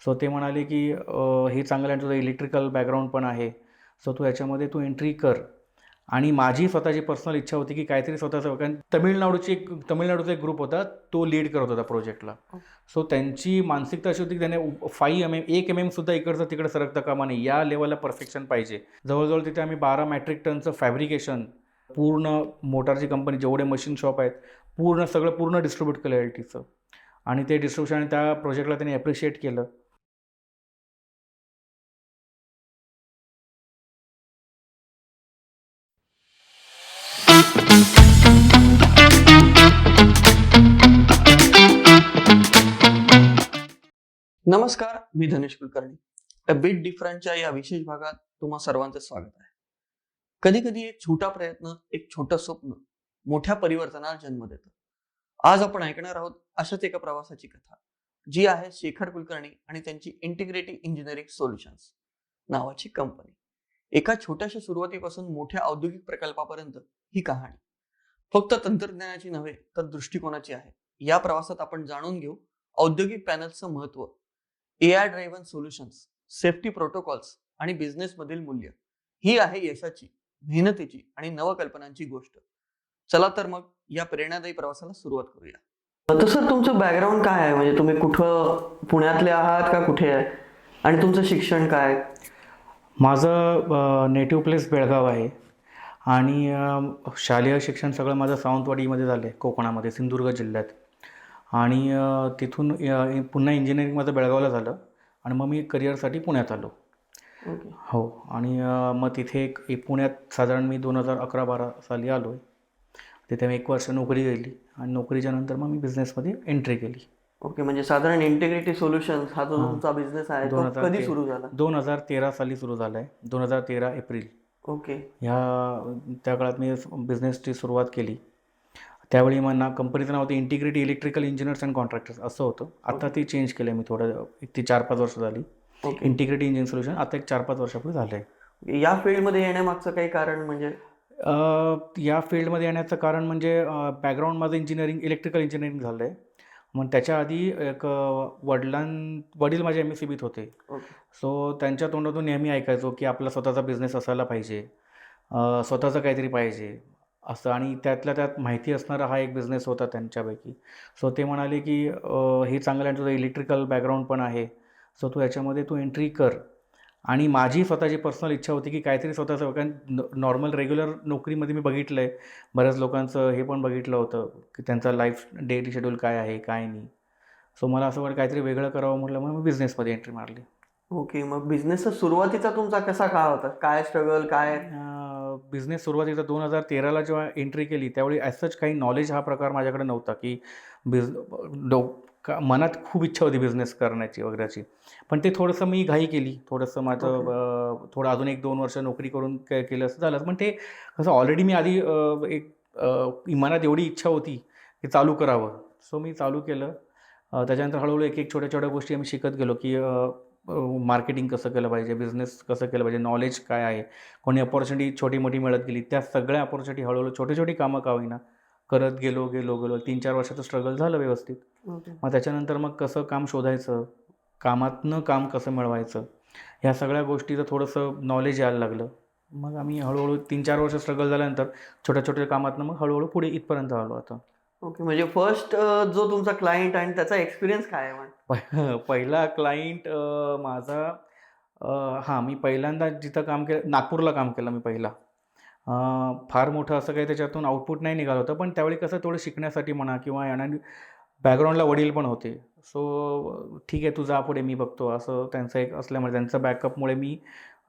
So ते म्हणाले की हे चांगलं आहे तुझं इलेक्ट्रिकल बॅकग्राऊंड पण आहे. सो तू याच्यामध्ये तू एंट्री कर. आणि माझी स्वतःची पर्सनल इच्छा होती की काहीतरी स्वतःचं कारण तमिळनाडूची एक तमिळनाडूचा एक ग्रुप होता तो लीड करत होता प्रोजेक्टला सो त्यांची मानसिकता अशी होती की त्याने फाईव्ह एम एम एक एम एमसुद्धा इकडचं तिकडे सरकता कामा नाही या लेवलला परफेक्शन पाहिजे. जवळजवळ तिथे आम्ही बारा मॅट्रिक टनचं फॅब्रिकेशन पूर्ण मोटारची कंपनी जेवढे मशीन शॉप आहेत पूर्ण सगळं पूर्ण डिस्ट्रीब्यूट केलं एल टीचं आणि ते डिस्ट्रीब्युशन आणि त्या प्रोजेक्टला त्यांनी ॲप्रिशिएट केलं. नमस्कार मी धनेश कुलकर्णी. बिट डिफरंटच्या या विशेष भागात तुम्हा सर्वांचं स्वागत आहे. कधी कधी एक छोटा प्रयत्न एक छोटं स्वप्न मोठ्या परिवर्तनाला जन्म देतं. आज आपण ऐकणार आहोत अशाच एका प्रवासाची कथा जी आहे शेखर कुलकर्णी आणि त्यांची इंटिग्रेटिव्ह इंजिनिअरिंग सोल्युशन्स नावाची कंपनी एका छोट्याशा सुरुवातीपासून मोठ्या औद्योगिक प्रकल्पापर्यंत ही कहाणी. फक्त तंत्रज्ञानाची नव्हे तर दृष्टिकोनाची आहे. या प्रवासात आपण जाणून घेऊ औद्योगिक पॅनल्सचं महत्त्व A I driven solutions safety protocols आणि बिझनेस मधील मूल्य ही आहे यशाची मेहनतीची आणि नवकल्पनांची गोष्ट. चला तर मग या प्रेरणादायी प्रवासाला सुरुवात करूया. तसं तुमचं बॅकग्राऊंड काय आहे? म्हणजे तुम्ही कुठं पुण्यातले आहात का कुठे आहे? आणि तुमचं शिक्षण काय? माझं नेटिव्ह प्लेस बेळगाव आहे. आणि शालेय शिक्षण सगळं माझं सावंतवाडीमध्ये झालं आहे कोकणामध्ये सिंधुदुर्ग जिल्ह्यात. आणि तिथून पुन्हा इंजिनिअरिंग माझं बेळगावला झालं आणि मग मी करिअरसाठी पुण्यात आलो. ओके. हो. आणि मग तिथे एक पुण्यात साधारण मी दोन हजार अकरा बारा साली आलो आहे तिथे मी एक वर्ष नोकरी केली आणि नोकरीच्या नंतर मग मी बिझनेसमध्ये एंट्री केली. ओके. म्हणजे साधारण इंटिग्रेटिव्ह सोल्युशन्स हा जो. तुमचा बिझनेस आहे दोन तो हजार कधी सुरू झाला? दोन हजार तेरा साली सुरू झाला आहे दोन हजार तेरा एप्रिल. ओके. ह्या त्या काळात मी बिझनेसची सुरुवात केली. त्यावेळी मग ना कंपनीचं नाव होतं integrity electrical engineers and contractors असं होतं. आता ते चेंज केलं मी थोडं एक ती चार पाच वर्ष झाली. इंटिग्रेटी इंजिन सोल्युशन आता एक चार पाच वर्षापूर्वी झालं आहे. या फील्डमध्ये येण्यामागचं काही कारण म्हणजे? या फील्डमध्ये येण्याचं कारण म्हणजे बॅकग्राऊंड माझं इंजिनिअरिंग इलेक्ट्रिकल इंजिनिअरिंग झालं आहे. मग त्याच्या आधी एक वडिलां वडील माझे एम एस सी बीत होते. सो त्यांच्या तोंडातून नेहमी ऐकायचो की आपला स्वतःचा बिझनेस असायला पाहिजे. स्वतःचं काहीतरी पाहिजे. असं आणि त्यातल्या त्यात माहिती असणारा हा एक बिझनेस होता त्यांच्यापैकी. सो ते म्हणाले की हे चांगलं आहे तुझं इलेक्ट्रिकल बॅकग्राऊंड पण आहे. सो तू याच्यामध्ये तू एंट्री कर. आणि माझी स्वतःची पर्सनल इच्छा होती की काहीतरी स्वतःचं कारण नॉर्मल रेग्युलर नोकरीमध्ये मी बघितलं आहे बऱ्याच लोकांचं हे पण बघितलं होतं की त्यांचा लाईफ डेली शेड्यूल काय आहे काय नाही. सो मला असं वाटतं काहीतरी वेगळं करावं म्हटलं मग मी बिझनेसमध्ये एंट्री मारली. ओके मग बिझनेसचा सुरुवातीचा तुमचा कसा काळ होता? काय स्ट्रगल काय? बिझनेस सुरुवातीचा दोन हजार तेराला जेव्हा एंट्री केली त्यावेळी ॲज काही नॉलेज हा प्रकार माझ्याकडे नव्हता की बिझ डो का मनात खूप इच्छा होती बिझनेस करण्याची वगैरेची. पण ते थोडंसं मी घाई केली. थोडंसं माझं Okay. थोडं अजून एक दोन वर्ष नोकरी करून के केलं असं झालं पण ते कसं ऑलरेडी मी आधी एक मनात एवढी इच्छा होती की चालू करावं. सो मी चालू केलं. त्याच्यानंतर हळूहळू एक एक छोट्या छोट्या गोष्टी आम्ही शिकत गेलो की मार्केटिंग कसं केलं पाहिजे बिझनेस कसं केलं पाहिजे नॉलेज काय आहे कोणी अपॉर्च्युनिटी छोटी मोठी मिळत गेली त्या सगळ्या अपॉर्च्युनिटी हळूहळू छोटी छोटी कामं का होईना करत गेलो गेलो गेलो तीन चार वर्षाचं स्ट्रगल झालं व्यवस्थित. ओके मग त्याच्यानंतर मग कसं काम शोधायचं कामातनं काम कसं मिळवायचं ह्या सगळ्या गोष्टीचं थोडंसं नॉलेज यायला लागलं. मग आम्ही हळूहळू तीन चार वर्ष स्ट्रगल झाल्यानंतर छोट्या छोट्या कामातनं मग हळूहळू पुढे इथपर्यंत आलो आता. ओके म्हणजे फर्स्ट जो तुमचा क्लायंट आणि त्याचा एक्सपिरियन्स काय आहे पहिला क्लायंट माझा हां मी पहिल्यांदा जिथं काम केलं नागपूरला काम केलं मी पहिला. फार मोठं असं काही त्याच्यातून आउटपुट नाही निघालं होतं पण त्यावेळी कसं थोडं शिकण्यासाठी म्हणा किंवा येणारी बॅकग्राऊंडला वडील पण होते. सो ठीक आहे तू जा पुढे मी बघतो. असं त्यांचं एक असल्यामुळे त्यांचं बॅकअपमुळे मी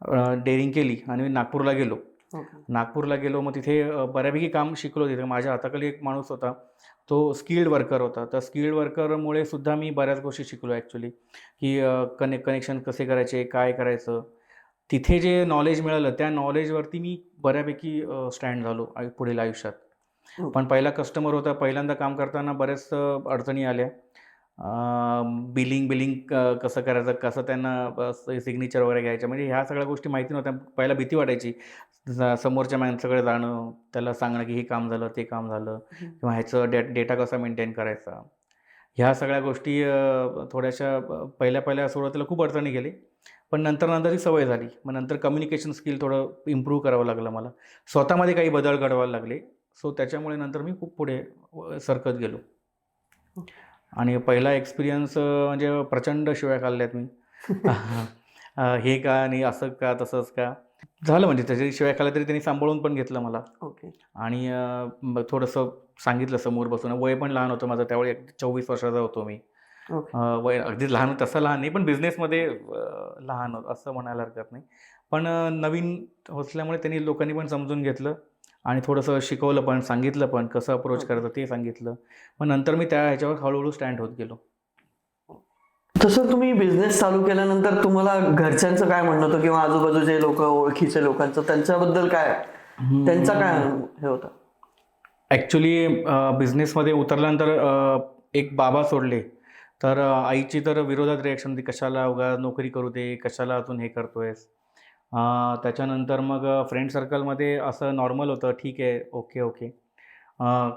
डेअरिंग केली आणि मी नागपूरला गेलो. नागपूरला गेलो मग तिथे बऱ्यापैकी काम शिकलो तिथे. माझ्या हाताखाली एक माणूस होता. तो स्किल्ड वर्कर होता. तर स्किल्ड वर्करमुळे सुद्धा मी बऱ्याच गोष्टी शिकलो ॲक्च्युली की कने कनेक्शन कसे करायचे काय करायचं. तिथे जे नॉलेज मिळालं त्या नॉलेजवरती मी बऱ्यापैकी स्टँड झालो पुढील आयुष्यात. ओके. पण पहिला कस्टमर होता पहिल्यांदा काम करताना बऱ्याच अडचणी आल्या. बिलिंग बिलिंग कसं करायचं कसं त्यांना सिग्नेचर वगैरे घ्यायचं. म्हणजे ह्या सगळ्या गोष्टी माहिती नव्हत्या. पहिला भीती वाटायची. समोरच्या माणसाकडे जाणं त्याला सांगणं की हे काम झालं ते काम झालं. किंवा ह्याचं डे डेटा कसा मेंटेन करायचा. ह्या सगळ्या गोष्टी थोड्याशा पहिल्या पहिल्या सुरुवातीला खूप अडचणी गेली. पण नंतर नंतर ती सवय झाली. मग नंतर कम्युनिकेशन स्किल थोडं इम्प्रूव्ह करावं लागलं मला. स्वतःमध्ये काही बदल घडवायला लागले. सो त्याच्यामुळे नंतर मी खूप पुढे सरकत गेलो. आणि पहिला एक्सपिरियन्स म्हणजे प्रचंड शिव्या खाल्ल्यात मी. हे का आणि असं का तसंच का? झालं म्हणजे त्याच्या शिवाय खाल्ल्या तरी त्यांनी सांभाळून पण घेतलं मला. ओके. आणि थोडंसं सांगितलं समोर बसून. वय पण लहान होतं माझं त्यावेळी चोवीस वर्षाचा होतो मी. वय अगदी लहान तसं लहान नाही पण बिझनेसमध्ये लहान होत असं म्हणायला हरकत नाही. पण नवीन असल्यामुळे त्यांनी लोकांनी पण समजून घेतलं. आणि थोडंसं शिकवलं पण सांगितलं पण कसं अप्रोच ओके. करायचं ते सांगितलं. मग नंतर मी त्या ह्याच्यावर हळूहळू स्टँड होत गेलो. तसं तुम्ही बिझनेस चालू केल्यानंतर तुम्हाला घरच्यांचं काय म्हणणं होतं किंवा आजूबाजूचे लोक ओळखीचे लोकांचं त्यांच्याबद्दल काय? त्यांचा काय हे होता? ॲक्च्युली बिझनेसमध्ये उतरल्यानंतर एक बाबा सोडले. तर आईची तर विरोधात रिॲक्शन होती कशाला उगा नोकरी करू दे? कशाला अजून हे करतोयस? त्याच्यानंतर मग फ्रेंड सर्कलमध्ये असं नॉर्मल होतं ठीक आहे ओके ओके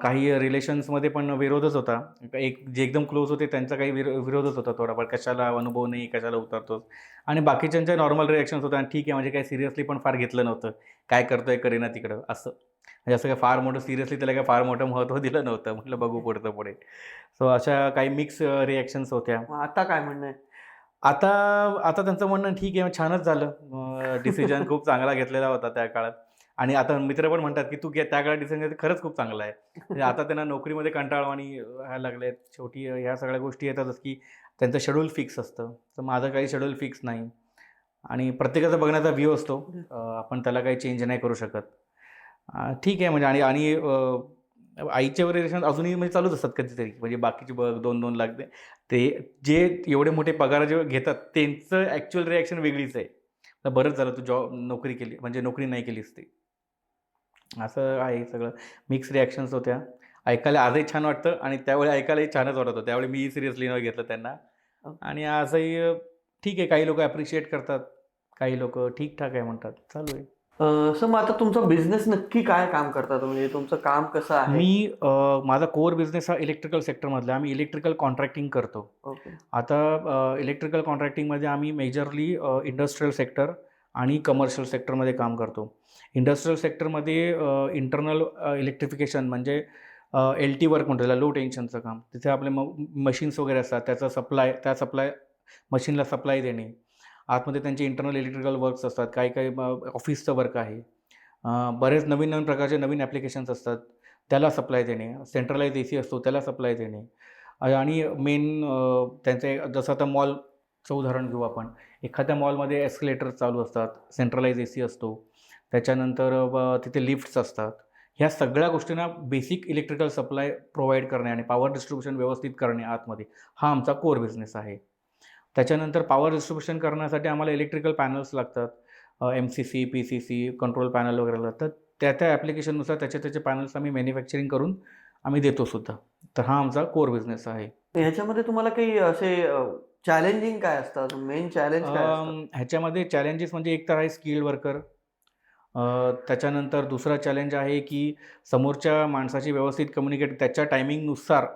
काही रिलेशन्समध्ये पण विरोधच होता. एक जे एकदम क्लोज होते त्यांचा काही विरो विरोधच होता थोडाफार. कशाला अनुभव नाही कशाला उतरतोस? आणि बाकीच्यांच्या नॉर्मल रिॲक्शन्स होत्या. आणि ठीक आहे म्हणजे काही सिरियसली पण फार घेतलं नव्हतं. काय करतोय करीना तिकडं असं. म्हणजे असं काय फार मोठं सिरियसली त्याला काय फार मोठं महत्त्व दिलं नव्हतं. म्हटलं बघू पुढचं पुढे. सो अशा काही मिक्स रिॲक्शन्स होत्या. आता काय म्हणणं आहे? आता आता त्यांचं म्हणणं ठीक आहे छानच झालं. डिसिजन खूप चांगला घेतलेला होता त्या काळात. आणि आता मित्र पण म्हणतात की तू घे त्या काळात डिसिजन खरंच खूप चांगला आहे. म्हणजे आता त्यांना नोकरीमध्ये कंटाळवाणी व्हायला लागले शेवटी ह्या सगळ्या गोष्टी येतातच की त्यांचं शेड्यूल फिक्स असतं. तर माझं काही शेड्यूल फिक्स नाही. आणि प्रत्येकाचा बघण्याचा व्ह्यू असतो. आपण त्याला काही चेंज नाही करू शकत. ठीक आहे म्हणजे आणि आणि आईचे रिलेशन अजूनही म्हणजे चालूच असतात कधीतरी. म्हणजे बाकीचे बघ दोन दोन लाख दे. ते जे एवढे मोठे पगार जे घेतात त्यांचं ॲक्च्युअल रिॲक्शन वेगळीच आहे. तर बरंच झालं तू जॉब नोकरी केली म्हणजे नोकरी नाही केलीस ते. असं आहे सगळं. मिक्स रिॲक्शन्स होत्या. ऐकायला आजही छान वाटतं आणि त्यावेळी ऐकायलाही छानच वाटत होतं. त्यावेळी मी सिरियसली न घेतलं त्यांना. आणि आजही ठीक आहे. काही लोक ॲप्रिशिएट करतात. काही लोक ठीकठाक आहे म्हणतात. चालू आहे. सर मग आता तुमचा बिझनेस नक्की काय काम करता तुम्ही? म्हणजे तुमचं काम कसं आहे? मी अं, माझा कोर बिझनेस हा इलेक्ट्रिकल सेक्टरमधला. आम्ही इलेक्ट्रिकल कॉन्ट्रॅक्टिंग करतो. ओके. आता इलेक्ट्रिकल कॉन्ट्रॅक्टिंगमध्ये आम्ही मेजरली इंडस्ट्रीयल सेक्टर आणि कमर्शियल सेक्टरमध्ये काम करतो. इंडस्ट्रीयल सेक्टरमध्ये इंटरनल इलेक्ट्रिफिकेशन म्हणजे एल टी वर्क म्हणतो त्याला लो टेन्शनचं काम. तिथे आपले म मशीन्स वगैरे असतात. त्याचा सप्लाय त्या सप्लाय मशीनला सप्लाय देणे. आतमध्ये त्यांचे इंटरनल इलेक्ट्रिकल वर्क्स असतात काही काही ऑफिसचं वर्क आहे. बरेच नवीन नवीन प्रकारचे नवीन ॲप्लिकेशन्स असतात त्याला सप्लाय देणे. सेंट्रलाइज ए सी असतो त्याला सप्लाय देणे. आणि मेन त्यांचे जसं आता मॉलचं उदाहरण घेऊ आपण. एखाद्या मॉलमध्ये एस्केलेटर चालू असतात सेंट्रलाइज ए सी असतो. त्याच्यानंतर तिथे लिफ्ट्स असतात. ह्या सगळ्या गोष्टींना बेसिक इलेक्ट्रिकल सप्लाय प्रोव्हाइड करणे आणि पॉवर डिस्ट्रीब्युशन व्यवस्थित करणे आतमध्ये हा आमचा कोर बिझनेस आहे. त्याच्यानंतर पॉवर डिस्ट्रीब्युशन करण्यासाठी आम्हाला इलेक्ट्रिकल पॅनल्स लागतात. M C C P C C control panel वगैरे लागतात. त्या त्या ॲप्लिकेशननुसार त्याचे त्याचे पॅनल्स आम्ही मॅन्युफॅक्चरिंग करून आम्ही देतो सुद्धा. तर हा आमचा कोर बिझनेस आहे. ह्याच्यामध्ये तुम्हाला काही असे चॅलेंजिंग काय असतात? मेन चॅलेंज ह्याच्यामध्ये चॅलेंजेस म्हणजे एक तर आहे स्किल्ड वर्कर त्याच्यानंतर दुसरा चॅलेंज आहे की समोरच्या माणसाची व्यवस्थित कम्युनिकेट त्याच्या टायमिंगनुसार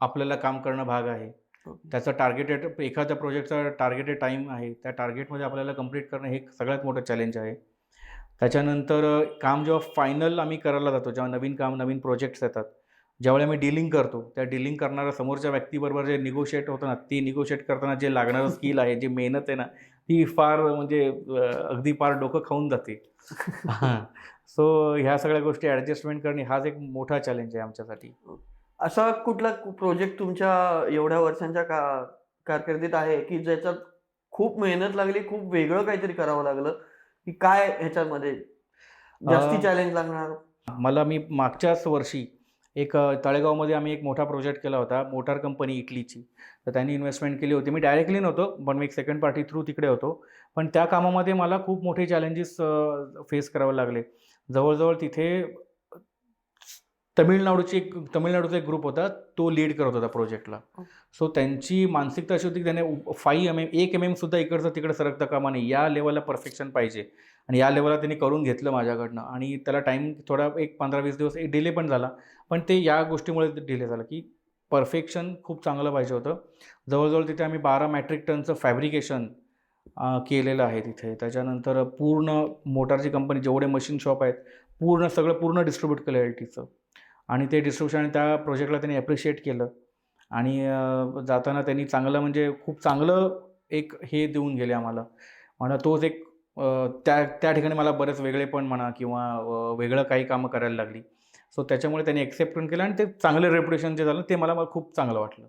आपल्याला काम करणं भाग आहे. त्याचं टार्गेटेड एखाद्या प्रोजेक्टचा टार्गेटेड टाईम आहे त्या टार्गेटमध्ये आपल्याला कंप्लीट करणं हे एक सगळ्यात मोठं चॅलेंज आहे. त्याच्यानंतर काम जेव्हा फायनल आम्ही करायला जातो जेव्हा नवीन काम नवीन प्रोजेक्ट्स येतात ज्यावेळी आम्ही डीलिंग करतो त्या डीलिंग करणाऱ्या समोरच्या व्यक्तीबरोबर जे निगोशिएट होतं ना ती निगोशिएट करताना जे लागणारं स्किल आहे जी मेहनत आहे ना ती फार म्हणजे अगदी फार डोकं खाऊन जाते. हां. सो ह्या सगळ्या गोष्टी ॲडजस्टमेंट करणे हाच एक मोठा चॅलेंज आहे आमच्यासाठी. असा कुठला प्रोजेक्ट तुमच्या एवढ्या वर्षांच्या का कारकिर्दीत आहे की ज्याच्यात खूप मेहनत लागली खूप वेगळं काहीतरी करावं लागलं? की काय ह्याच्यामध्ये? जास्ती चॅलेंज लागणार? मला मी मागच्याच वर्षी एक तळेगावमध्ये आम्ही एक मोठा प्रोजेक्ट केला होता मोटार कंपनी इटलीची. तर त्यांनी इन्व्हेस्टमेंट केली होती. मी डायरेक्टली नव्हतो पण मी एक सेकंड पार्टी थ्रू तिकडे होतो. पण त्या कामामध्ये मला खूप मोठे चॅलेंजेस फेस करावे लागले. जवळजवळ तिथे तमिळनाडूची एक तमिळनाडूचा एक ग्रुप होता तो लीड करत होता प्रोजेक्टला सो त्यांची मानसिकता अशी होती की त्याने फाईव्ह एम एम एक एम एमसुद्धा इकडचं तिकडे सरकता कामा नाही या लेवलला परफेक्शन पाहिजे. आणि या लेवलला त्यांनी करून घेतलं माझ्याकडनं. आणि त्याला टाईम थोडा एक पंधरा वीस दिवस एक डिले पण झाला. पण ते या गोष्टीमुळे डिले झाला की परफेक्शन खूप चांगलं पाहिजे होतं. जवळजवळ तिथे आम्ही बारा मॅट्रिक टनचं फॅब्रिकेशन केलेलं आहे तिथे. त्याच्यानंतर पूर्ण मोटारची कंपनी जेवढे मशीन शॉप आहेत पूर्ण सगळं पूर्ण डिस्ट्रीब्यूट केलं एल टीचं आणि ते डिस्ट्रीब्युशन आणि त्या प्रोजेक्टला त्यांनी ॲप्रिशिएट केलं. आणि जाताना त्यांनी चांगलं म्हणजे खूप चांगलं एक हे देऊन गेले आम्हाला. म्हणा तोच एक त्या त्या ठिकाणी मला बरेच वेगळेपण म्हणा किंवा वेगळं काही कामं करायला लागली. सो त्याच्यामुळे त्यांनी एक्सेप्ट पण केलं आणि ते चांगलं रेप्युटेशन जे झालं ते मला मला खूप चांगलं वाटलं.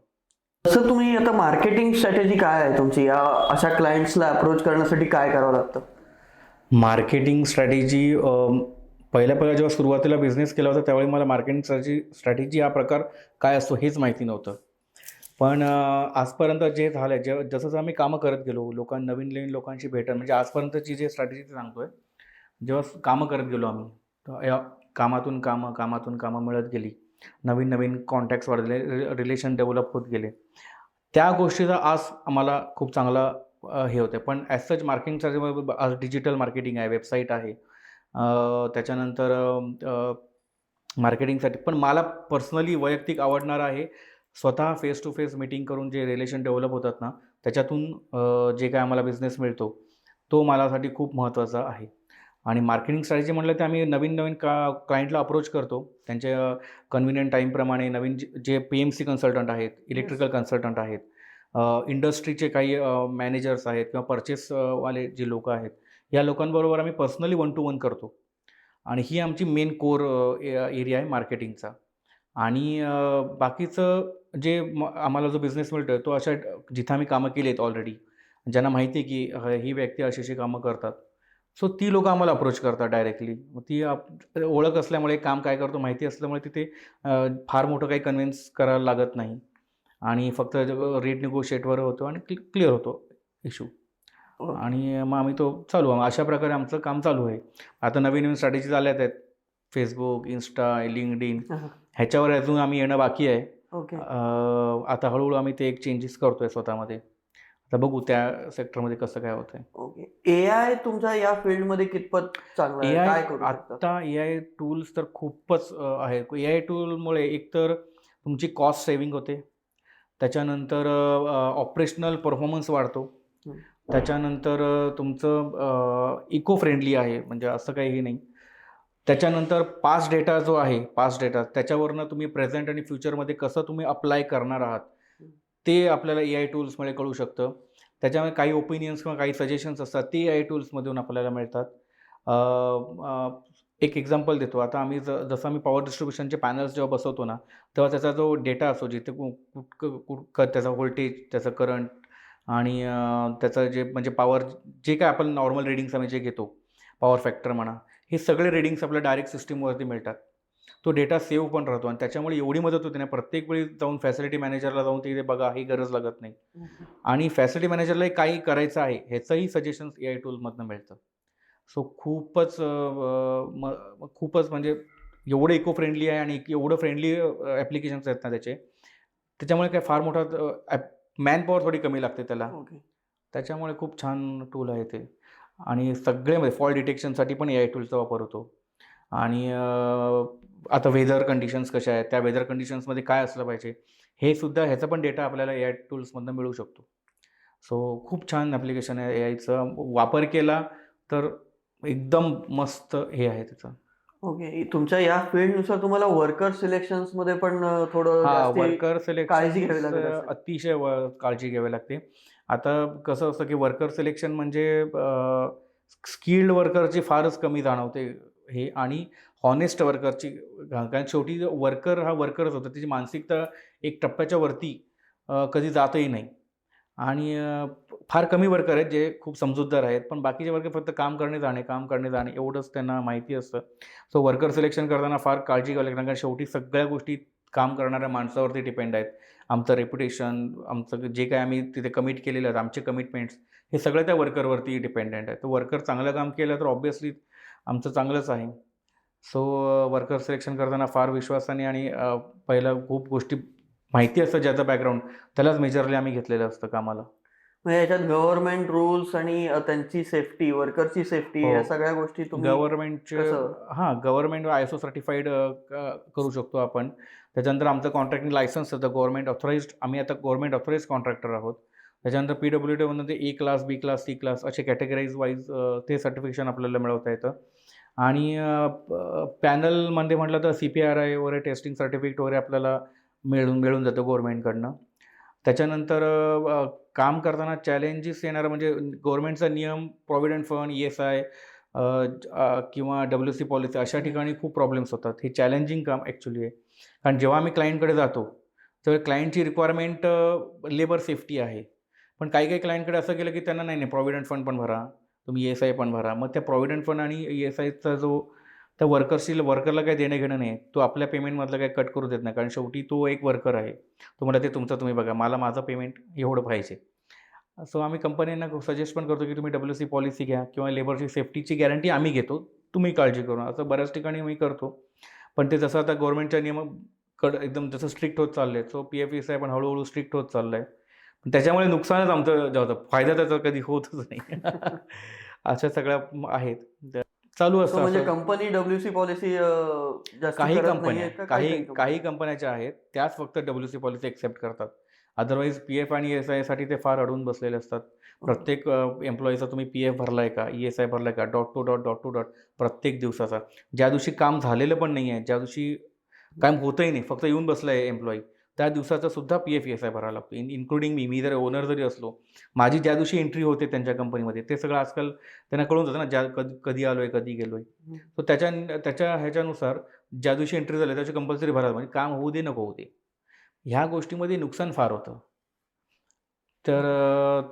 तसं तुम्ही आता मार्केटिंग स्ट्रॅटेजी काय आहे तुमची? या अशा क्लायंट्सला अप्रोच करण्यासाठी काय करावं लागतं? मार्केटिंग स्ट्रॅटेजी पहिल्या पहिल्या जेव्हा सुरुवातीला बिझनेस केला होता त्यावेळी मला मार्केटिंग स्ट्रॅटेजी स्ट्रॅटेजी हा प्रकार काय असतो हेच माहिती नव्हतं. पण आजपर्यंत जे झालं आहे जे जसं जसं आम्ही कामं करत गेलो लोकां नवीन नवीन लोकांशी भेटत म्हणजे आजपर्यंतची जे स्ट्रॅटेजी ते सांगतोय जेव्हा कामं करत गेलो आम्ही तर या कामातून कामं कामातून कामं मिळत गेली. नवीन नवीन कॉन्टॅक्ट्स वाढले रिलेशन डेव्हलप होत गेले. त्या गोष्टीचा आज आम्हाला खूप चांगला हे होते पण ॲज सच मार्केटिंग आज डिजिटल मार्केटिंग आहे वेबसाईट आहे त्याच्यानंतर मार्केटिंगसाठी. पण मला पर्सनली वैयक्तिक आवडणारं आहे स्वतः फेस टू फेस मीटिंग करून जे रिलेशन डेव्हलप होतात ना त्याच्यातून जे काय आम्हाला बिझनेस मिळतो तो मलासाठी खूप महत्त्वाचा आहे. आणि मार्केटिंग स्ट्रॅटेजी म्हटलं तर आम्ही नवीन नवीन का क्लायंटला अप्रोच करतो. त्यांच्या कन्व्हिनियंट टाईमप्रमाणे नवीन जे- पी एम सी कन्सल्टंट आहेत इलेक्ट्रिकल कन्सल्टंट आहेत इंडस्ट्रीचे काही मॅनेजर्स आहेत किंवा परचेस वाले जे लोक आहेत या लोकांबरोबर आम्ही पर्सनली वन टू वन करतो. आणि ही आमची मेन कोर एरिया आहे मार्केटिंगचा आणि बाकीचं जे म आम्हाला जो बिझनेस मिळतो आहे तो अशा जिथं आम्ही कामं केली आहेत ऑलरेडी ज्यांना माहिती आहे की ही व्यक्ती अशी अशी कामं करतात. सो ती लोकं आम्हाला अप्रोच करतात डायरेक्टली मग ती आप ओळख असल्यामुळे काम काय करतो माहिती असल्यामुळे तिथे फार मोठं काही कन्व्हिन्स करायला लागत नाही. आणि फक्त रेट निगोशिएटवर होतो आणि क्लिअर होतो इशू आणि मग आम्ही तो चालू अशा प्रकारे आमचं काम चालू आहे. आता नवीन नवीन स्ट्रॅटेजीज आल्यात आहेत. फेसबुक इन्स्टा लिंकड इन हा. ह्याच्यावर अजून आम्ही येणं बाकी आहे. आता हळूहळू आम्ही ते एक चेंजेस करतो आहे स्वतःमध्ये. आता बघू त्या सेक्टरमध्ये कसं काय होतं आहे ओके. ए आय तुमच्या या फील्डमध्ये कितपत चांगला ए आय आत्ता ए आय टूल्स तर खूपच आहेत. ए आय टूलमुळे एकतर तुमची कॉस्ट सेविंग होते. त्याच्यानंतर ऑपरेशनल परफॉर्मन्स वाढतो. हं. हो. त्याच्यानंतर तुमचं इको फ्रेंडली आहे म्हणजे असं काही नाही. त्याच्यानंतर पास डेटा जो आहे पास डेटा त्याच्यावरनं तुम्ही प्रेझेंट आणि फ्युचरमध्ये कसं तुम्ही अप्लाय करणार आहात ते आपल्याला ए आय टूल्समुळे कळू शकतं. त्याच्यामुळे काही ओपिनियन्स किंवा काही सजेशन्स असतात ते ए आय टूल्समधून आपल्याला मिळतात. एक एक्झाम्पल देतो. आता आम्ही ज जसं आम्ही पॉवर डिस्ट्रीब्युशनचे पॅनल्स जेव्हा बसवतो ना तेव्हा त्याचा जो डेटा असतो जिथे कु- क- त्याचा व्होल्टेज त्याचं करंट आणि त्याचं जे म्हणजे पॉवर जे काय आपण नॉर्मल रिडिंग्स आम्ही जे घेतो पॉवर फॅक्टर म्हणा हे सगळे रिडिंग्स आपल्या डायरेक्ट सिस्टीमवरती मिळतात. तो डेटा सेव्ह पण राहतो आणि त्याच्यामुळे एवढी मदत होते ना प्रत्येक वेळी जाऊन फॅसिलिटी मॅनेजरला जाऊन तिथे बघा ही गरज लागत नाही. आणि फॅसिलिटी मॅनेजरला काही करायचं आहे ह्याचंही सजेशन्स ए आय टूलमधनं मिळतं. सो खूपच म खूपच म्हणजे एवढं इको फ्रेंडली आहे आणि एवढं फ्रेंडली ॲप्लिकेशन्स आहेत ना त्याचे. त्याच्यामुळे काय फार मोठा मॅन पॉवर थोडी कमी लागते त्याला. ओके त्याच्यामुळे खूप छान टूल आहे ते. आणि सगळ्यामध्ये फॉल डिटेक्शनसाठी पण ए आय टूलचा वापर होतो. आणि आता वेदर कंडिशन्स कशा आहेत? त्या वेदर कंडिशन्समध्ये काय असलं पाहिजे? हे सुद्धा ह्याचा पण डेटा आपल्याला ए आय टूल्समधनं मिळू शकतो. सो खूप छान ॲप्लिकेशन आहे ए आयचं वापर केला तर एकदम मस्त हे आहे त्याचं. ओके. तुमच्या या फील्डनुसार तुम्हाला वर्कर सिलेक्शन्समध्ये पण थोडं हा जास्ती- वर्कर काळजी घ्यावी लागत सिलेक्शन. अतिशय व- काळजी घ्यावी लागते. आता कसं असतं की वर्कर सिलेक्शन म्हणजे स्किल्ड वर्करची फारच कमी जाणवते हे आणि हॉनेस्ट वर्करची कारण शेवटी वर्कर हा वर्करच होता. त्याची मानसिकता एक टप्प्याच्या वरती अ, कधी जातही नाही. आणि अ, फार कमी वर्कर आहेत जे खूप समजूतदार आहेत. पण बाकीचे वर्कर फक्त काम करणे जाणे काम करणे जाणे एवढंच त्यांना माहिती असतं. सो वर्कर सिलेक्शन करताना फार काळजी घ्यावी लागते कारण शेवटी सगळ्या गोष्टी काम करणाऱ्या माणसावरती डिपेंड आहेत. आमचं रेप्युटेशन आमचं जे काय आम्ही तिथे कमिट केलेलं आहेत आमचे कमिटमेंट्स हे सगळं त्या वर्करवरती डिपेंडेंट आहे. तर वर्कर चांगलं काम केलं तर ऑब्व्हियसली आमचं चांगलंच आहे. सो वर्कर सिलेक्शन करताना फार विश्वासाने आणि पहिलं खूप गोष्टी माहिती असतं ज्याचं बॅकग्राऊंड त्यालाच मेजरली आम्ही घेतलेलं असतं कामाला. म्हणजे याच्यात गव्हर्नमेंट रुल्स आणि त्यांची सेफ्टी वर्करची सेफ्टी. या सगळ्या गोष्टी तुम्ही गव्हर्नमेंटचे कसं? हां government I S O certified करू शकतो आपण त्याच्यानंतर आमचं कॉन्ट्रॅक्टिंग लायसन्स होतं गव्हर्मेंट ऑथोराइज्ड आम्ही आता गव्हर्मेंट ऑथोराइज कॉन्ट्रॅक्टर आहोत त्याच्यानंतर पी डब्ल्यू डीमध्ये A class B class C class असे कॅटेगराईज वाईज ते सर्टिफिकेशन आपल्याला मिळवता येतं आणि पॅनलमध्ये म्हटलं तर सी पी आर आय वगैरे टेस्टिंग सर्टिफिकेट वगैरे आपल्याला मिळून मिळून जातं गव्हर्मेंटकडनं त्याच्यानंतर काम करताना चॅलेंजेस येणारं म्हणजे गव्हर्मेंटचा नियम provident fund E S I किंवा डब्ल्यू सी पॉलिसी अशा ठिकाणी खूप प्रॉब्लेम्स होतात. हे चॅलेंजिंग काम ॲक्च्युली आहे. कारण जेव्हा आम्ही क्लायंटकडे जातो तेव्हा क्लायंटची रिक्वायरमेंट लेबर सेफ्टी आहे. पण काही काही क्लायंटकडे असं केलं की त्यांना नाही नाही प्रॉव्हिडंट फंड पण भरा तुम्ही ई एस आय पण भरा. मग त्या प्रॉव्हिडंट फंड आणि ई एस आयचा जो त्या वर्करशी वर्करला काही देणं घेणं नाही. तो आपल्या पेमेंटमधलं काही कट करू देत नाही. कारण शेवटी तो एक वर्कर आहे. तुम्हाला ते तुमचं तुम्ही बघा. मला माझं पेमेंट एवढं पाहिजे. सो आम्ही कंपन्यांना सजेस्ट पण करतो की तुम्ही डब्ल्यू सी पॉलिसी घ्या किंवा लेबरची सेफ्टीची गॅरंटी आम्ही घेतो. तुम्ही काळजी करू असं बऱ्याच ठिकाणी मी करतो. पण ते जसं आता गव्हर्नमेंटच्या नियमाकड एकदम जसं स्ट्रिक्ट होत चालले so P F S I पण हळूहळू स्ट्रिक्ट होत चाललं आहे पण त्याच्यामुळे नुकसानच आमचं होतं फायदा त्याचा कधी होतच नाही. अशा सगळ्या आहेत. तर चालू असतं म्हणजे. कंपनी डब्ल्यूसी पॉलिसी काही कंपन्या काही? काही कंपन्याच्या आहेत? त्याच फक्त डब्ल्यू सी पॉलिसी एक्सेप्ट करतात. अदरवाईज पी एफ आणि एस आयसाठी ते फार अडून बसलेले असतात. प्रत्येक एम्प्लॉईचा तुम्ही पी एफ भरलाय का? ई एस आय भरलाय का? Dot to dot dot to dot प्रत्येक दिवसाचा. ज्या दिवशी काम झालेलं पण नाही आहे ज्या दिवशी काम होतही नाही फक्त येऊन बसलं आहे एम्प्लॉई त्या दिवसाचा सुद्धा पी एफ एस आय भरावा लागतो. इन इन्क्लुडिंग मी मी जर ओनर जरी असलो माझी ज्या दिवशी एंट्री होते त्यांच्या कंपनीमध्ये ते सगळं आजकाल त्यांना कळून जातं ना ज्या कधी कधी आलो आहे कधी गेलो आहे त्याच्या त्याच्या ह्याच्यानुसार ज्या दिवशी एंट्री झाली त्याची कंपल्सरी भरायला म्हणजे काम होऊ दे नको होऊ दे. ह्या गोष्टीमध्ये नुकसान फार होतं. तर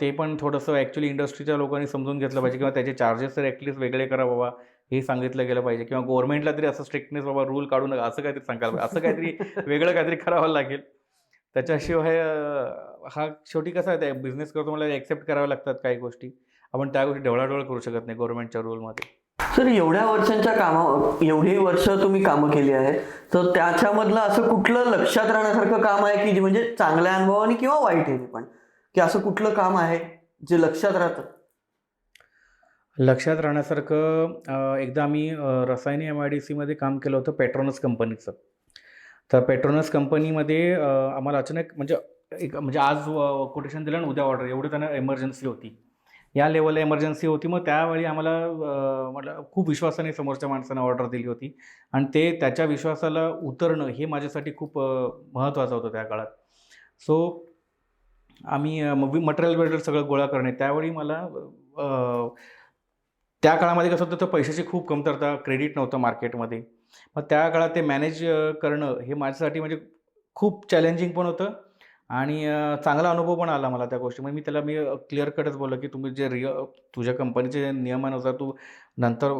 ते पण थोडंसं ॲक्च्युली इंडस्ट्रीच्या लोकांनी समजून घेतलं पाहिजे किंवा त्याचे चार्जेस तर ॲटलिस्ट वेगळे करा बाबा हे सांगितलं गेलं पाहिजे. किंवा गव्हर्नमेंटला तरी असं स्ट्रिक्टनेस बाबा रूल काढू नका असं काहीतरी सांगायला पाहिजे. असं काहीतरी वेगळं काहीतरी करावं लागेल. त्याच्याशिवाय हा शेवटी कसं आहे बिझनेस करतो मला ॲक्सेप्ट कराव्या लागतात काही गोष्टी. आपण त्या गोष्टी ढवळाढवळ करू शकत नाही गव्हर्नमेंटच्या रूलमध्ये सर एवढ्या वर्षांच्या कामा एवढी वर्ष तुम्ही कामं केली आहेत तर त्याच्यामधलं असं कुठलं लक्षात राहण्यासारखं काम आहे की जे म्हणजे चांगल्या अनुभवाने किंवा वाईट आहे पण? की असं कुठलं काम आहे जे लक्षात राहतं? लक्षात राहण्यासारखं एकदा आम्ही रसायने एम आय डी सीमध्ये काम केलं होतं पेट्रोनस कंपनीचं तर पेट्रोनस कंपनीमध्ये आम्हाला अचानक म्हणजे एक म्हणजे आज कोटेशन दिलं ना उद्या ऑर्डर एवढी त्यांना एमर्जन्सी होती. या लेवलला एमर्जन्सी होती. मग त्यावेळी आम्हाला म्हटलं खूप विश्वासाने समोरच्या माणसानं ऑर्डर दिली होती. आणि ते त्याच्या विश्वासाला उतरणं हे माझ्यासाठी खूप महत्त्वाचं होतं त्या काळात. सो आम्ही मटेरियल वेटर सगळं गोळा करणे. त्यावेळी मला त्या काळामध्ये कसं होतं तर पैशाची खूप कमतरता क्रेडिट नव्हतं मार्केटमध्ये मग त्या काळात ते मॅनेज करणं हे माझ्यासाठी म्हणजे खूप चॅलेंजिंग पण होतं. आणि चांगला अनुभव पण आला मला त्या गोष्टी मी त्याला मी क्लिअर कटच बोललो की तुम्ही जे रिअ तुझ्या कंपनीचे नियमानुसार तू नंतर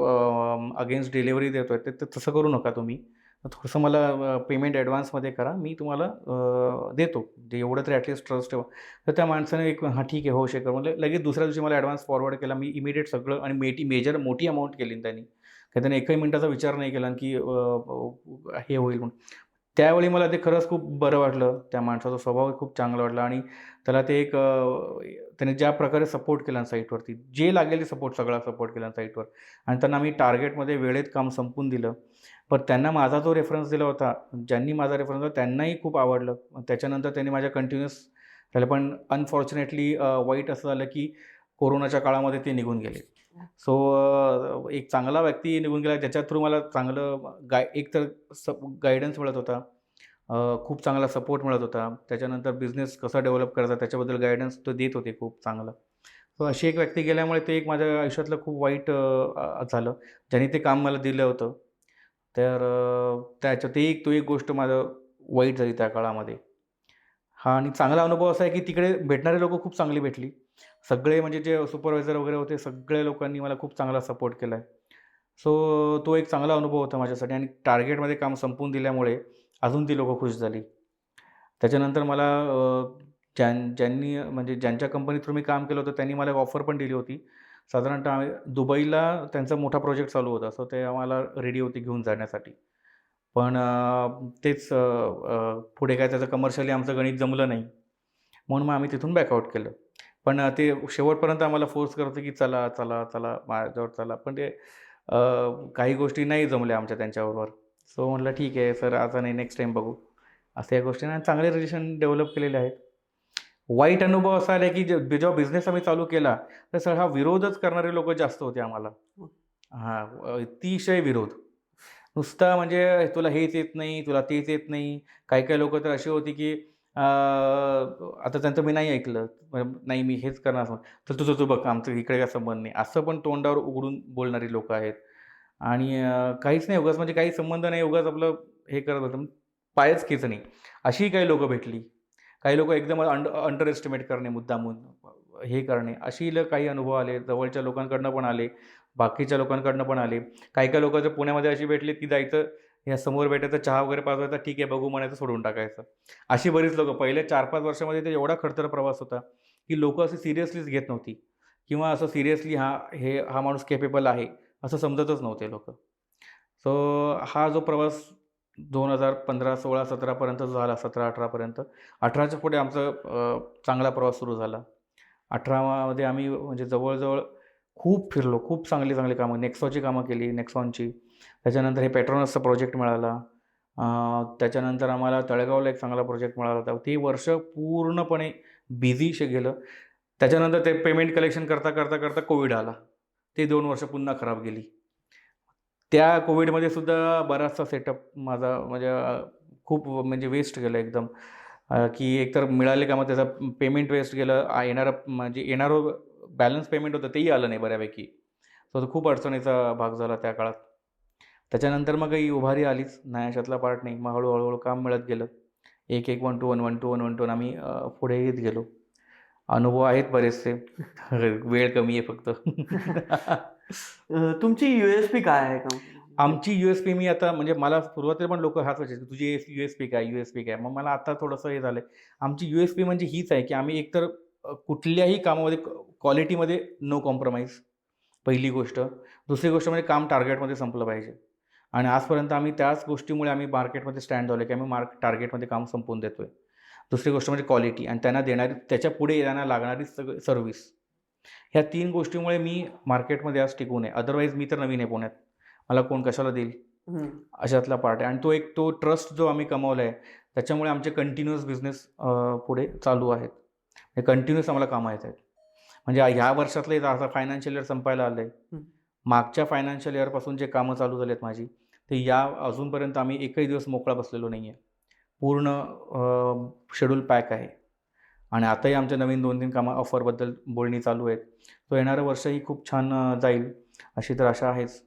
अगेन्स्ट डिलेवरी देतो आहे ते ते तसं करू नका तुम्ही. थोडंसं मला पेमेंट ॲडव्हान्समध्ये करा. मी तुम्हाला देतो. जे एवढं तरी ॲटलिस्ट ट्रस्ट ठेवा. तर त्या माणसाने एक हां ठीक आहे हो शेकर म्हणजे लगेच दुसऱ्या दिवशी मला ॲडव्हान्स फॉरवर्ड केला. मी इमिडिएट सगळं आणि मेटी मेजर मोठी अमाऊंट केली त्यांनी. हे त्याने एकही मिनिटाचा विचार नाही केला की हे होईल म्हणून. त्यावेळी मला ते खरंच खूप बरं वाटलं. त्या माणसाचा स्वभाव खूप चांगला वाटला आणि त्याला ते एक त्याने ज्या प्रकारे सपोर्ट केला साईटवरती जे लागेल ते सपोर्ट सगळा सपोर्ट केला साईटवर आणि त्यांना मी टार्गेटमध्ये वेळेत काम संपून दिलं. पण त्यांना माझा जो रेफरन्स दिला होता ज्यांनी माझा रेफरन्स दिला त्यांनाही खूप आवडलं. त्याच्यानंतर त्यांनी माझ्या कंटिन्युअस झालं पण अनफॉर्च्युनेटली वाईट असं झालं की कोरोनाच्या काळामध्ये ते निघून गेले. सो एक चांगला व्यक्ती निघून गेला ज्याच्या थ्रू मला चांगलं गाय एक तर स गायडन्स मिळत होता. खूप चांगला सपोर्ट मिळत होता. त्याच्यानंतर बिझनेस कसा डेव्हलप करायचा त्याच्याबद्दल गायडन्स तो देत होते खूप चांगलं. सो अशी एक व्यक्ती गेल्यामुळे ते एक माझ्या आयुष्यातलं खूप वाईट झालं. ज्यांनी ते काम मला दिलं होतं. तर त्याच्या ते एक तो एक गोष्ट माझं वाईट झाली त्या काळामध्ये. हा आणि चांगला अनुभव असा आहे की तिकडे भेटणारे लोक खूप चांगली भेटली. सगळे म्हणजे जे सुपरवायझर वगैरे होते सगळे लोकांनी मला खूप चांगला सपोर्ट केला आहे सो तो एक चांगला अनुभव होता माझ्यासाठी आणि टार्गेटमध्ये काम संपवून दिल्यामुळे अजून ती लोकं खुश झाली. त्याच्यानंतर मला ज्यां ज्यांनी म्हणजे ज्यांच्या कंपनी थ्रू मी काम केलं होतं त्यांनी मला ऑफर पण दिली होती. साधारणतः आम्ही दुबईला त्यांचा मोठा प्रोजेक्ट चालू होता सो ते आम्हाला रेडी होते घेऊन जाण्यासाठी. पण तेच पुढे काय त्याचं कमर्शियली आमचं गणित जमलं नाही. म्हणून मग आम्ही तिथून बॅकआउट केलं. पण ते शेवटपर्यंत आम्हाला फोर्स करत की चला चला चला माझ्यावर चला. पण ते काही गोष्टी नाही जमल्या आमच्या त्यांच्याबरोबर. सो म्हटलं ठीक आहे सर आता नाही नेक्स्ट टाईम बघू. असं या गोष्टीने चांगले रिलेशन डेव्हलप केलेले आहेत. वाईट अनुभव असा आला की जे- जेव्हा बिझनेस आम्ही चालू केला तर सर हा विरोधच करणारे लोक जास्त होते आम्हाला. हां अतिशय विरोध. नुसता म्हणजे तुला हेच येत नाही तुला तेच येत नाही. काही काही लोक तर अशी होती की आता त्यांचं मी नाही ऐकलं. नाही मी हेच करणार असं. तर तुझं तू बघ आमचं इकडे काय संबंध नाही. असं पण तोंडावर उघडून बोलणारी लोक आहेत. आणि काहीच नाही उगाच म्हणजे काही संबंध नाही उगाच आपलं हे करत होतं. पायच खेचणी अशीही काही लोकं भेटली. काही लोक एकदम अंड अंडर एस्टिमेट करणे मुद्दामून हे करणे. अशी ल- काही अनुभव आले. जवळच्या लोकांकडनं पण आले. बाकीच्या लोकांकडनं पण आले. काही काही लोक जर पुण्यामध्ये अशी भेटली की जायचं या समोर भेटायचं चहा वगैरे पाजवायचा ठीक आहे बघू म्हणायचं सोडून टाकायचं. अशी बरीच लोक पहिले चार पाच वर्षामध्ये ते एवढा खडतर प्रवास होता की लोक असे सिरियसलीच घेत नव्हती. किंवा असं सिरियसली हा हे हा माणूस केपेबल आहे असं समजतच नव्हते लोक. सो हा जो प्रवास दोन हजार पंधरा सोळा सतरापर्यंत झाला सतरा अठरापर्यंत अठराच्या पुढे आमचा चांगला प्रवास सुरू झाला. अठरामध्ये आम्ही म्हणजे जवळजवळ खूप फिरलो खूप चांगली चांगली कामं नेक्सॉची कामं केली नेक्सॉनची त्याच्यानंतर हे पेट्रोनसचा प्रोजेक्ट मिळाला. त्याच्यानंतर आम्हाला तळेगावला एक चांगला प्रोजेक्ट मिळाला होता. ते वर्ष पूर्णपणे बिझीशे गेलं. त्याच्यानंतर ते पेमेंट कलेक्शन करता करता करता कोविड आला. ते दोन वर्ष पुन्हा खराब गेली. त्या कोविडमध्ये सुद्धा बराचसा सेटअप माझा म्हणजे खूप म्हणजे वेस्ट गेलं एकदम. की एकतर मिळाले का मग त्याचं पेमेंट वेस्ट गेलं. येणारं म्हणजे येणारं बॅलन्स पेमेंट होतं तेही आलं नाही बऱ्यापैकी. सो तो खूप अडचणीचा भाग झाला त्या काळात. त्याच्यानंतर मग काही उभारी आलीच. नाही अशातला पार्ट नाही. मग हळूहळू हळू काम मिळत गेलं. एक एक one to one one to one one to आम्ही अं, पुढे येत गेलो. अनुभव आहेत बरेचसे. वेळ कमी आहे फक्त. तुमची युएसपी काय आहे का? आमची यू एस पी मी आता म्हणजे मला सुरुवातीला पण लोक हाच वाचायचे तुझी यू एस पी काय? यू एस पी काय? मग मला आता थोडंसं हे झालं आमची यू एस पी म्हणजे हीच आहे की आम्ही एकतर कुठल्याही कामामध्ये क्वालिटीमध्ये नो कॉम्प्रोमाइज पहिली गोष्ट. दुसरी गोष्ट म्हणजे काम टार्गेटमध्ये संपलं पाहिजे. आणि आजपर्यंत आम्ही त्याच गोष्टीमुळे आम्ही मार्केटमध्ये स्टँड झालो की आम्ही मार्क टार्गेटमध्ये काम संपवून देतो आहे दुसरी गोष्ट म्हणजे क्वालिटी आणि त्यांना देणारी त्याच्या पुढे त्यांना लागणारी सग सर्व्हिस ह्या तीन गोष्टीमुळे मी मार्केटमध्ये आज टिकून आहे. अदरवाईज मी तर नवीन आहे पुण्यात. मला कोण कशाला देईल. अशातला पार्ट आहे. आणि तो एक तो ट्रस्ट जो आम्ही कमावला आहे त्याच्यामुळे आमचे कंटिन्युअस बिझनेस पुढे चालू आहेत. हे कंटिन्युअस आम्हाला कामं येत आहेत. म्हणजे ह्या वर्षातलं आता फायनान्शियल इयर संपायला आलं आहे. मागच्या फायनान्शियल इयरपासून जे कामं चालू झाली आहेत माझी ते या अजूनपर्यंत आम्ही एकही दिवस मोकळा बसलेलो नाही आहे पूर्ण शेड्यूल पॅक आहे. आणि आताही आमच्या नवीन दोन तीन कामं ऑफरबद्दल बोलणी चालू आहेत. तो येणारं वर्षही खूप छान जाईल अशी तर आशा आहेच.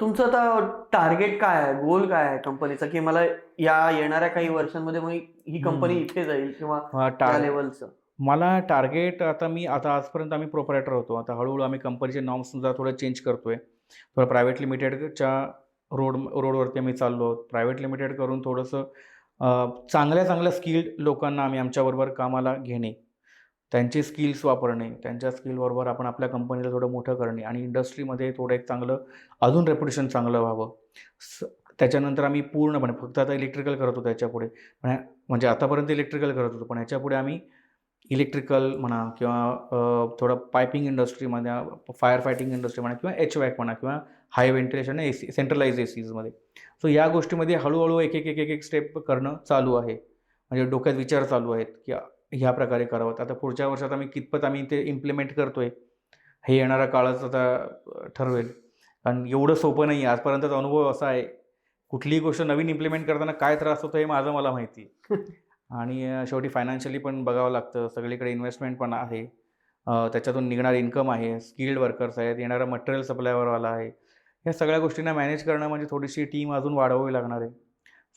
तुमचं आता टार्गेट काय आहे? गोल काय आहे कंपनीचा की मला या येणाऱ्या काही वर्षांमध्ये मग ही कंपनी. इथे जाईल किंवा त्या टार लेवलचं मला टार्गेट आता मी आता आजपर्यंत आम्ही प्रोपरायटर होतो. आता हळूहळू आम्ही कंपनीचे नॉर्म्ससुद्धा थोडं चेंज करतोय. थोडं प्रायव्हेट लिमिटेडच्या रोड रोडवरती आम्ही चाललो. आहोत प्रायव्हेट लिमिटेड करून थोडंसं चांगल्या चांगल्या स्किल्ड लोकांना आम्ही आमच्याबरोबर कामाला घेणे. त्यांचे स्किल्स वापरणे. त्यांच्या स्किलबरोबर आपण आपल्या कंपनीला थोडं मोठं करणे. आणि इंडस्ट्रीमध्ये थोडं एक चांगलं अजून रेप्युटेशन चांगलं व्हावं. स त्याच्यानंतर आम्ही पूर्णपणे फक्त आता इलेक्ट्रिकल करत होतो त्याच्यापुढे. पण म्हणजे आतापर्यंत इलेक्ट्रिकल करत होतो. पण ह्याच्यापुढे आम्ही इलेक्ट्रिकल म्हणा किंवा थोडं पायपिंग इंडस्ट्री म्हणा फायर फायटिंग इंडस्ट्री म्हणा किंवा एच वॅक म्हणा किंवा high ventilation A C centralise A सीजमध्ये so या गोष्टीमध्ये हळूहळू एक एक एक एक एक स्टेप करणं चालू आहे. म्हणजे डोक्यात विचार चालू आहेत की ह्या प्रकारे करावं. आता पुढच्या वर्षात आम्ही कितपत आम्ही ते इम्प्लिमेंट करतो आहे हे येणारा काळच आता ठरवेल. कारण एवढं सोपं नाही आहे. आजपर्यंतचा अनुभव असा आहे कुठलीही गोष्ट नवीन इम्प्लिमेंट करताना काय त्रास होतो हे माझं मला माहिती आहे. आणि शेवटी फायनान्शियली पण बघावं लागतं. सगळीकडे इन्व्हेस्टमेंट पण आहे. त्याच्यातून निघणारं इन्कम आहे. स्किल्ड वर्कर्स आहेत. येणारं मटेरियल सप्लायवरवाला आहे. या सगळ्या गोष्टींना मॅनेज करणं म्हणजे थोडीशी टीम अजून वाढवावी लागणार आहे.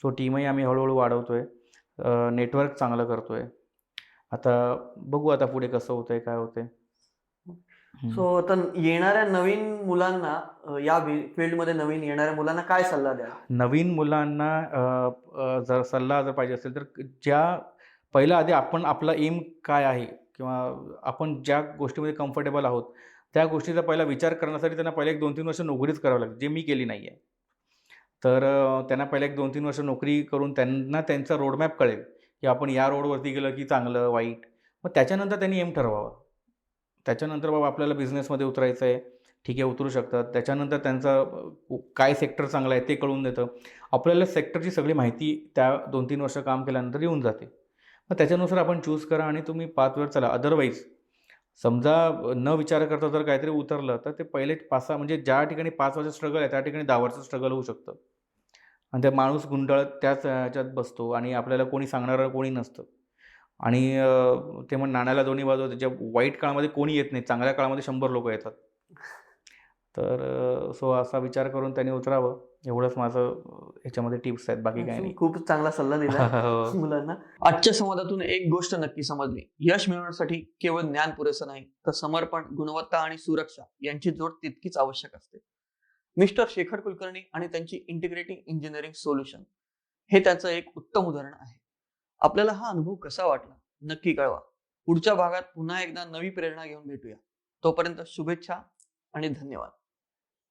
सो टीमही आम्ही हळूहळू वाढवतो आहे नेटवर्क चांगलं करतो आहे आता बघू आता पुढे कसं होतं आहे काय होतं आहे सो आता येणाऱ्या नवीन मुलांना या फील्डमध्ये नवीन येणाऱ्या मुलांना काय सल्ला द्या नवीन मुलांना जर सल्ला जर पाहिजे असेल तर ज्या पहिला आधी आपण आपला एम काय आहे किंवा आपण ज्या गोष्टीमध्ये कम्फर्टेबल आहोत त्या गोष्टीचा पहिला विचार करण्यासाठी त्यांना पहिले एक दोन तीन वर्ष नोकरीच करावं लागेल जे मी केली नाही आहे तर त्यांना पहिले एक दोन तीन वर्ष नोकरी करून त्यांना त्यांचा रोडमॅप कळेल की आपण या रोडवरती गेलं की चांगलं वाईट. मग त्याच्यानंतर त्यांनी एम ठरवावा. त्याच्यानंतर बाबा आपल्याला बिझनेसमध्ये उतरायचं आहे. ठीक आहे उतरू शकतात. त्याच्यानंतर त्यांचा काय सेक्टर चांगला आहे ते कळून देतं. आपल्याला सेक्टरची सगळी माहिती त्या दोन तीन वर्ष काम केल्यानंतर येऊन जाते. मग त्याच्यानुसार आपण चूज करा आणि तुम्ही पाचवर चला. अदरवाईज समजा न विचार करता जर काहीतरी उतरलं तर ते पहिले पाच सहा म्हणजे ज्या ठिकाणी पाच वर्ष स्ट्रगल आहे त्या ठिकाणी दहा वर्ष स्ट्रगल होऊ शकतं. आणि त्या माणूस गुंडाळत त्याच ह्याच्यात बसतो आणि आपल्याला कोणी सांगणारं कोणी नसतं. आणि ते म्हण नाण्याला दोन्ही बाजू. ज्या वाईट काळामध्ये कोणी येत नाही चांगल्या काळामध्ये शंभर लोक येतात. तर सो असा विचार करून त्यांनी उतरावं. एवढंच माझं ह्याच्यामध्ये टिप्स आहेत. बाकी काही नाही. खूप चांगला सल्ला दिला हो. मुलांना. आजच्या संवादातून एक गोष्ट नक्की समजली. यश मिळवण्यासाठी केवळ ज्ञान पुरेसं नाही तर समर्पण गुणवत्ता आणि सुरक्षा यांची जोड तितकीच आवश्यक असते. मिस्टर शेखर कुलकर्णी आणि त्यांची इंटिग्रेटिंग इंजिनिअरिंग सोल्युशन हे त्याचं एक उत्तम उदाहरण आहे. आपल्याला हा अनुभव कसा वाटला? नक्की कळवा. पुढच्या भागात पुन्हा एकदा नवी प्रेरणा घेऊन भेटूया. तोपर्यंत शुभेच्छा आणि धन्यवाद.